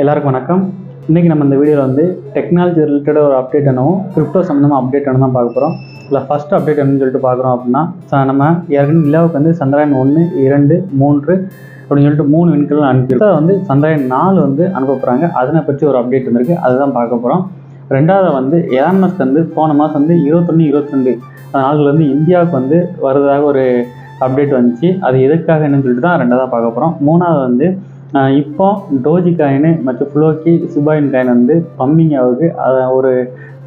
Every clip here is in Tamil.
எல்லாருக்கும் வணக்கம். இன்றைக்கி நம்ம இந்த வீடியோவில் வந்து டெக்னாலஜி ரிலேட்டடாக ஒரு அப்டேட் என்னவும் கிரிப்டோ சம்மந்தமாக அப்டேட் என்ன தான் பார்க்க போகிறோம் இல்லை ஃபஸ்ட் அப்டேட் என்னன்னு சொல்லிட்டு பார்க்குறோம் அப்படின்னா நம்ம ஏற்கனவே நிலாவுக்கு வந்து சந்திராயன் ஒன்று இரண்டு மூன்று அப்படின்னு சொல்லிட்டு மூணு விண்கல் அனுப்பியிருக்கோம் வந்து சந்திராயன் நாலு வந்து அனுப்ப போகிறாங்க அதனை பற்றி ஒரு அப்டேட் வந்திருக்கு. அதுதான் பார்க்க போகிறோம் ரெண்டாவது வந்து எலான் மஸ்க் வந்து போன மாதம் வந்து இருபத்தொன்று இருபத்திரெண்டு நாளில் வந்து இந்தியாவுக்கு வந்து வருவதாக ஒரு அப்டேட் வந்துச்சு. அது எதுக்காக என்னன்னு சொல்லிட்டு தான் ரெண்டாவதாக பார்க்க போகிறோம் மூணாவது வந்து இப்போ டோஜி காயின் மற்றும் ஃப்ளோக்கி சிபாயின் காயின் வந்து பம்மிங் ஆகுது. அதை ஒரு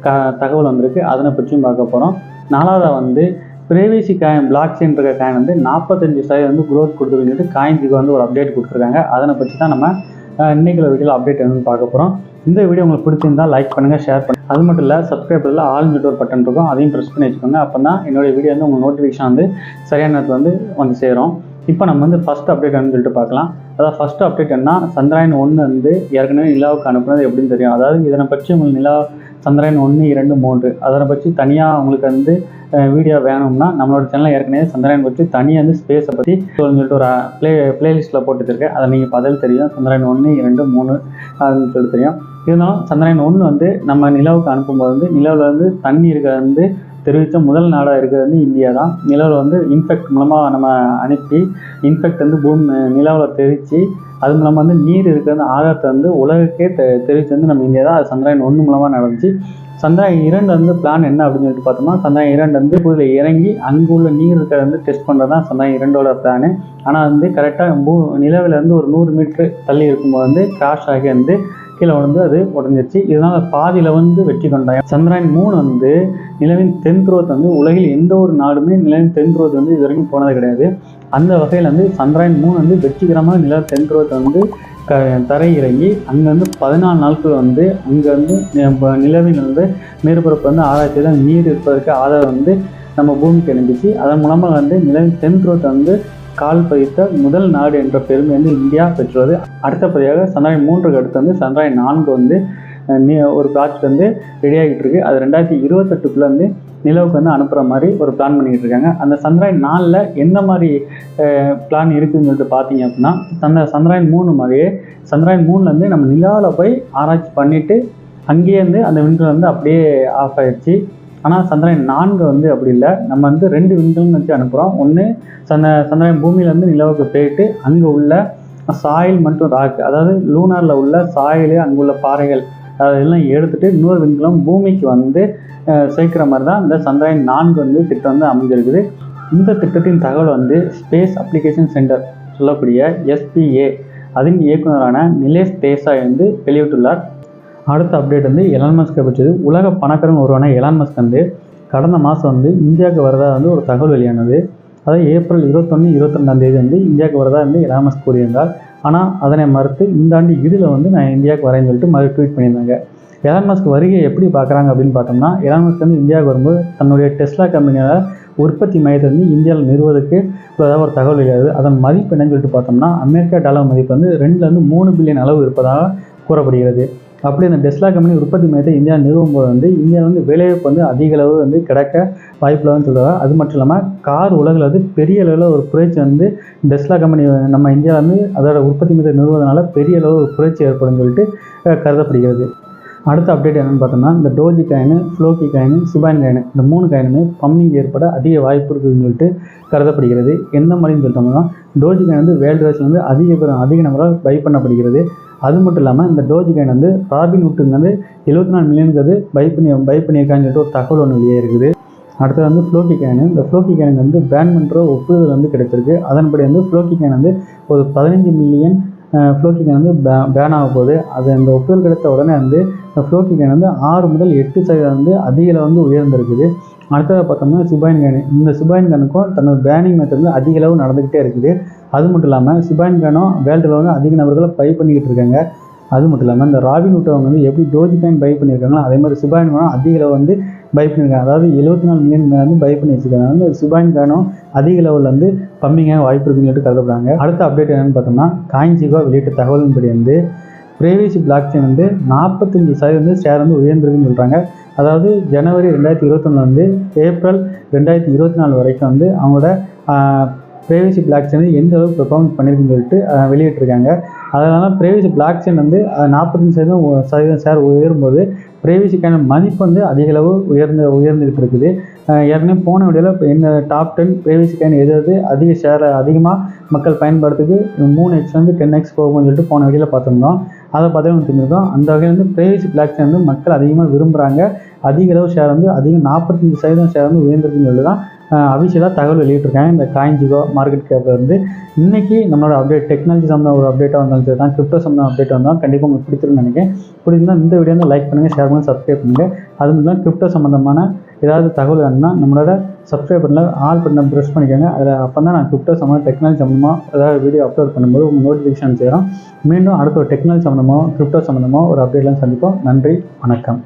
க தகவல் வந்திருக்கு. அதனை பற்றியும் பார்க்க போகிறோம் நாலாவதாக வந்து பிரைவேசி காயின் பிளாக் செயின் இருக்க காயின் வந்து நாற்பத்தஞ்சு சதவீதம் வந்து க்ரோத் கொடுத்துருக்குன்னு சொல்லிட்டு காயின்ஸுக்கு வந்து ஒரு அப்டேட் கொடுத்துருக்காங்க. அதனை பற்றி தான் நம்ம ஆஹ் இன்னைக்குள்ள வீடியோவில் அப்டேட் என்னன்னு பார்க்க போகிறோம் இந்த வீடியோ உங்களுக்கு பிடிச்சிருந்தா லைக் பண்ணுங்கள் ஷேர் பண்ணுங்கள் அது மட்டும் இல்லை சப்ஸ்கிரைபரில் ஆல் நெட்ஒர்க் பட்டன் இருக்கும். அதையும் ப்ரெஸ் பண்ணி வச்சுக்கோங்க. அப்போ தான் என்னுடைய வீடியோ வந்து உங்கள் நோட்டிஃபிகேஷன் வந்து சரியான நேரத்தில் வந்து வந்து சேரும். இப்போ நம்ம வந்து ஃபஸ்ட் அப்டேட் சொல்லிட்டு பார்க்கலாம். அதாவது ஃபஸ்ட் அப்டேட் என்ன சந்திராயன் ஒன்று வந்து ஏற்கனவே நிலாவுக்கு அனுப்புனது எப்படின்னு தெரியும். அதாவது இதனை பற்றி உங்களுக்கு நிலா சந்திராயன் ஒன்று இரண்டு மூன்று அதனை பற்றி தனியாக உங்களுக்கு வந்து வீடியோ வேணும்னா நம்மளோட சேனலில் ஏற்கனவே சந்திராயன் பற்றி தனியாக வந்து ஸ்பேஸை பற்றி சொல்லிட்டு ஒரு ப்ளே பிளேலிஸ்ட்டில் போட்டுருக்கேன் அதை நீங்கள் பதில் தெரியும். சந்திராயன் ஒன்று இரண்டு மூணு அப்படின்னு சொல்லிட்டு தெரியும். இருந்தாலும் சந்திராயன் ஒன்று வந்து நம்ம நிலவுக்கு அனுப்பும்போது வந்து நிலவில் வந்து தண்ணி இருக்கிறது வந்து தெரிவித்த முதல் நாடாக இருக்கிறது வந்து இந்தியா தான். நிலவில் வந்து இன்ஃபெக்ட் மூலமாக நம்ம அனுப்பி இன்ஃபெக்ட் வந்து பூமி நிலவில் தெரிவித்து அது மூலமாக வந்து நீர் இருக்கிற ஆதாரத்தை வந்து உலகுக்கே தெ தெரிவித்து வந்து நம்ம இந்தியா தான் அது சந்திராயன் ஒன்று மூலமாக நடந்துச்சு. சந்திராயன் இரண்டு வந்து பிளான் என்ன அப்படின்னு சொல்லிட்டு பார்த்தோம்னா சந்திராயன் இரண்டு வந்து புதில் இறங்கி அங்கே உள்ள நீர் இருக்கிறத வந்து டெஸ்ட் பண்ணுறது தான் சந்திராயன் இரண்டோட பிளானு ஆனால் வந்து கரெக்டாக பூ நிலவில் வந்து ஒரு நூறு மீட்ரு தள்ளி இருக்கும்போது வந்து கிராஷ் ஆகி வந்து கீழே வந்து அது உடஞ்சிருச்சு. இதனால் பாதியில் வந்து வெற்றி கொண்டாங்க சந்திராயன் மூணு வந்து நிலவின் தென் துருவத்தை வந்து உலகில் எந்த ஒரு நாடுமே நிலவின் தென் துருவத்தை வந்து இது வரைக்கும் போனது கிடையாது. அந்த வகையில் வந்து சந்திராயன் மூணு வந்து வெற்றிகரமாக நில தென் துருவத்தை வந்து க தரை இறங்கி அங்கேருந்து பதினாலு நாட்கள் வந்து அங்கே வந்து நிலவில் வந்து மேற்பரப்பு வந்து ஆராய்ச்சியில் நீர் இருப்பதற்கு ஆதாரம் வந்து நம்ம பூமிக்கு அனுப்பிச்சு அதன் மூலமாக வந்து நிலவின் தென் துருவத்தை வந்து கால் பதித்த முதல் நாடு என்ற பெருமை வந்து இந்தியா பெற்றுள்ளது. அடுத்தபடியாக சந்திராயன் மூன்றுக்கு அடுத்து வந்து சந்திராயன் நான்கு வந்து ஒரு ப்ராஜெக்ட் வந்து ரெடி ஆகிட்டு இருக்கு. அது ரெண்டாயிரத்தி இருபத்தெட்டுக்குள்ள வந்து நிலவுக்கு வந்து அனுப்புகிற மாதிரி ஒரு பிளான் பண்ணிக்கிட்டு இருக்காங்க. அந்த சந்திராயன் நாலில் எந்த மாதிரி பிளான் இருக்குதுன்னு சொல்லிட்டு பார்த்தீங்க அப்படின்னா சந்திர சந்திராயன் மூணு மாதிரியே சந்திராயன் மூணுலேருந்து நம்ம நிலாவில் போய் ஆராய்ச்சி பண்ணிவிட்டு அங்கேயே வந்து அந்த விண்கல் வந்து அப்படியே ஆஃப் ஆயிடுச்சு. ஆனால் சந்திரயன் நான்கு வந்து அப்படி இல்லை. நம்ம வந்து ரெண்டு விண்கல்னு வச்சு அனுப்புகிறோம் ஒன்று சந்த சந்திராயன் பூமியிலேருந்து நிலவுக்கு போயிட்டு அங்கே உள்ள சாயில் மற்றும் ராக் அதாவது லூனாரில் உள்ள சாயில் அங்கே உள்ள பாறைகள் அதெல்லாம் எடுத்துட்டு இன்னொரு விண்கலம் பூமிக்கு வந்து சேர்க்கிற மாதிரி தான் இந்த சந்திரயன் நான்கு வந்து திட்டம் வந்து அமைஞ்சிருக்குது. இந்த திட்டத்தின் தகவல் வந்து ஸ்பேஸ் அப்ளிகேஷன் சென்டர் சொல்லக்கூடிய எஸ்பிஏ அதன் இயக்குனரான நிலேஷ் தேசாய் வந்து வெளியிட்டுள்ளார். அடுத்த அப்டேட் வந்து எலான் மஸ்கை பற்றியது உலக பணக்காரன் ஒருவரான எலான் மஸ்க் வந்து கடந்த மாதம் வந்து இந்தியாவுக்கு வரதா வந்து ஒரு தகவல் வெளியானது. அதாவது ஏப்ரல் இருபத்தொன்று இருபத்திரெண்டாம் தேதி வந்து இந்தியாவுக்கு வரதா வந்து எலான் மஸ்க் கூறியிருந்தார். ஆனால் அதனை மறுத்து இந்த ஆண்டு இறுதியில் வந்து நான் இந்தியாவுக்கு வரேன்னு சொல்லிட்டு மறு ட்வீட் பண்ணியிருந்தாங்க. எலான் மஸ்க் வருகையை எப்படி பார்க்குறாங்க அப்படின்னு பார்த்தோம்னா எலான் மஸ்க் வந்து இந்தியாவுக்கு வரும்போது தன்னுடைய டெஸ்லா கம்பெனியோட உற்பத்தி மையத்தை வந்து இந்தியாவில் நிறுவதற்கு இப்போதான் ஒரு தகவல் வெளியாகுது. அதன் மதிப்பு என்னன்னு சொல்லிட்டு பார்த்தோம்னா அமெரிக்கா டாலர் மதிப்பு வந்து ரெண்டுலேருந்து மூணு பில்லியன் அளவு இருப்பதாக கூறப்படுகிறது. அப்படி அந்த டெஸ்லா கம்பெனி உற்பத்தி மையத்தை இந்தியா நிறுவும் போது வந்து இந்தியாவில் வந்து வேலைவாய்ப்பு வந்து அதிக அளவு வந்து கிடைக்க வாய்ப்புள்ளதுன்னு சொல்லுவாங்க அது மட்டும் இல்லாமல் கார் உலகில் வந்து பெரிய அளவில் ஒரு புரட்சி வந்து டெஸ்லா கம்பெனி நம்ம இந்தியாவில் வந்து அதோட உற்பத்தி மையத்தை நிறுவதனால பெரிய அளவு ஒரு புரட்சி ஏற்படும் சொல்லிட்டு கருதப்படுகிறது. அடுத்த அப்டேட் என்னென்னு பார்த்தோம்னா இந்த டோஜி காயின் ஃப்ளோக்கி காயின் சுபான் காயின் இந்த மூணு காயினுமே பம்மிங் ஏற்பட அதிக வாய்ப்பு இருக்குதுன்னு சொல்லிட்டு கருதப்படுகிறது. எந்த மாதிரின்னு சொல்லிட்டோம்னா டோஜி வந்து வேர்ல்டு வைஸில் வந்து அதிக பேர் அதிக நம்பராக பை பண்ணப்படுகிறது. அது மட்டும் இல்லாமல் இந்த டோஜி வந்து ராபின் ஹுட்டுங்க வந்து எழுபத்தி நாலு மில்லியனுக்கு அது பை பண்ணி பை பண்ணியிருக்கான்னு சொல்லிட்டு ஒரு தகவல் ஒன்று வெளியே இருக்குது. அடுத்தது வந்து ஃப்ளோக்கி கேனு இந்த ஃப்ளோக்கி கேனுக்கு வந்து பேன் பண்ணுற ஒப்புதல் வந்து கிடைச்சிருக்கு. அதன்படி வந்து ஃப்ளோக்கி கேன் வந்து ஒரு பதினஞ்சு மில்லியன் ஃப்ளோக்கி கேன் வந்து பே பேன் ஆக போகுது. அது அந்த ஒப்புதல் கிடைத்த உடனே வந்து இந்த ஃப்ளோக்கி கேன் வந்து ஆறு முதல் எட்டு சதவீதம் வந்து அதிக வந்து உயர்ந்திருக்குது. அடுத்ததாக பார்த்தோம்னா சிபாயின் கேனு. இந்த சிபாயின் கேனுக்கும் தன்னோட பேனிங் மெத்தட் வந்து அதிக அளவு நடந்துக்கிட்டே இருக்குது. அது மட்டும் இல்லாமல் சிபாயின் கேனும் வேர்ல்டில் வந்து அதிக நபர்களை பை பண்ணிக்கிட்டு இருக்காங்க. அது மட்டும் இல்லாமல் இந்த ராபின் ஹுட்டவங்க வந்து எப்படி டோஜி காயின் பை பண்ணியிருக்காங்களோ அதே மாதிரி சிபாயின் கானும் அதிக அளவு வந்து பை பண்ணியிருக்காங்க. அதாவது எழுபத்தி நாலு மில்லியன் மேலே வந்து பை பண்ணி வச்சுருக்காங்க. வந்து சிபாயின் கானும் அதிக லெவலில் வந்து பம்மிங்காக வாய்ப்பு இருக்குன்னு சொல்லிட்டு கருதப்படுறாங்க. அடுத்த அப்டேட் என்னென்னு பார்த்தோம்னா காயின்சிகோ வெளியிட்ட தகவலின்படி வந்து பிரைவேசி பிளாக் செயின் வந்து நாற்பத்தஞ்சு சதவீதம் வந்து ஷேர் வந்து உயர்ந்திருக்குன்னு சொல்கிறாங்க அதாவது ஜனவரி ரெண்டாயிரத்தி இருபத்தொன்னுலேருந்து ஏப்ரல் ரெண்டாயிரத்தி இருபத்தி நாலு வரைக்கும் வந்து அவங்களோட ப்ரைவேசி பிளாக் செயின் எந்த அளவுக்கு பெர்ஃபார்மன்ஸ் பண்ணியிருக்குன்னு சொல்லிட்டு வெளியிட்டிருக்காங்க. அதனால ப்ரைவேசி பிளாக் செயின் வந்து நாற்பத்தஞ்சு சதவீதம் சதவீதம் ஷேர் உயரும்போது ப்ரைவேசிக்கான மதிப்பு வந்து அதிகளவு உயர்ந்து உயர்ந்துகிட்டு இருக்குது. ஏற்கனவே போன வீடியோவில் இப்போ என்ன டாப் டென் ப்ரைவேசி எது எது அதிக ஷேர் அதிகமாக மக்கள் பயன்படுத்துக்கு மூணு எக்ஸ் வந்து டென் எக்ஸ் போகும்னு சொல்லிட்டு போன வீடியோவில் பார்த்துருந்தோம். அதை பார்த்தீங்கன்னா திரும்பி தெரிஞ்சிருக்கோம். அந்த வகையில் வந்து ப்ரைவேசி பிளாக் வந்து மக்கள் அதிகமாக விரும்புகிறாங்க அதிக அளவு ஷேர் வந்து அதிகம் நாற்பத்தஞ்சு சதவீதம் ஷேர் வந்து உயர்ந்திருக்குன்னு சொல்லி தான் அபிஷியலாக தகவல் வெளியிட்டிருக்காங்க. இந்த காயின்ஜிகோ மார்க்கெட் கேப்பில் இருந்து. இன்னைக்கு நம்மளோட அப்டேட் டெக்னாலஜி சம்மந்த ஒரு அப்டேட்டாக வந்தாலும் சரி தான் கிரிப்டோ சம்மந்தம் அப்டேட் வந்தால் கண்டிப்பாக உங்களுக்கு பிடிச்சிருக்குன்னு நினைக்கிறேன். பிடிச்சிருந்தா இந்த வீடியோ வந்து லைக் பண்ணுங்கள் ஷேர் பண்ணுங்கள் சப்ஸ்கிரைப் பண்ணுங்கள் அது மட்டும் இல்லாமல் கிரிப்டோ சம்மந்தமான ஏதாவது தகவல் வேணும்னா நம்மளோட சப்ஸ்கிரைப் பண்ணல ஆல் பண்ண ப்ரெஸ் பண்ணிக்கோங்க. அதில் அப்போ தான் நான் கிரிப்டோ சம்மந்தமாக டெக்னாலஜி சம்மந்தமாக ஏதாவது வீடியோ அப்லோட் பண்ணும்போது உங்கள் நோட்டிஃபிகேஷன் செய்கிறோம் மீண்டும் அடுத்த ஒரு டெக்னாலஜி சம்மந்தமாக கிரிப்டோ சம்மந்தமாக ஒரு அப்டேட்லாம் சந்திப்போம். நன்றி வணக்கம்.